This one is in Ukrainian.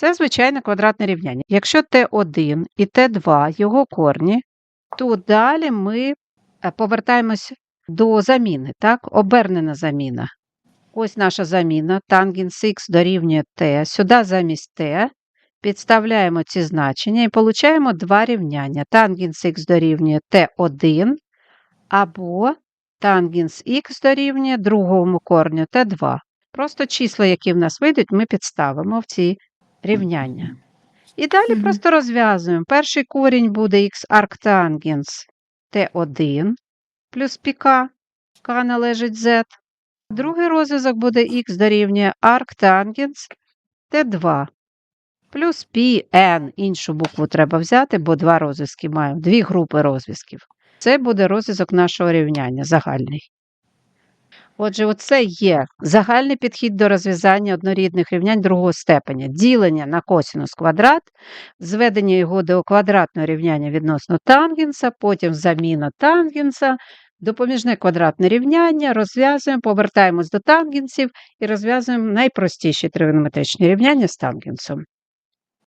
Це звичайне квадратне рівняння. Якщо Т1 і Т2 його корні, то далі ми е, повертаємось до заміни, так? Обернена заміна. Ось наша заміна. Тангенс х дорівнює t. Сюди замість t підставляємо ці значення і получаємо два рівняння. Тангенс х дорівнює t1 або тангенс х дорівнює другому корню t2. Просто числа, які в нас вийдуть, ми підставимо в ці рівняння. І далі Мгм. просто розв'язуємо. Перший корінь буде х арктангенс t1 плюс піка, k належить z. Другий розв'язок буде х дорівнює арктангенс t2 плюс pn. Іншу букву треба взяти, бо два розв'язки маємо, дві групи розв'язків. Це буде розв'язок нашого рівняння загальний. Отже, оце є загальний підхід до розв'язання однорідних рівнянь другого степеня. Ділення на косінус квадрат, зведення його до квадратного рівняння відносно тангенса, потім заміна тангенса, допоміжне квадратне рівняння, розв'язуємо, повертаємось до тангенсів і розв'язуємо найпростіші тригонометричні рівняння з тангенсом.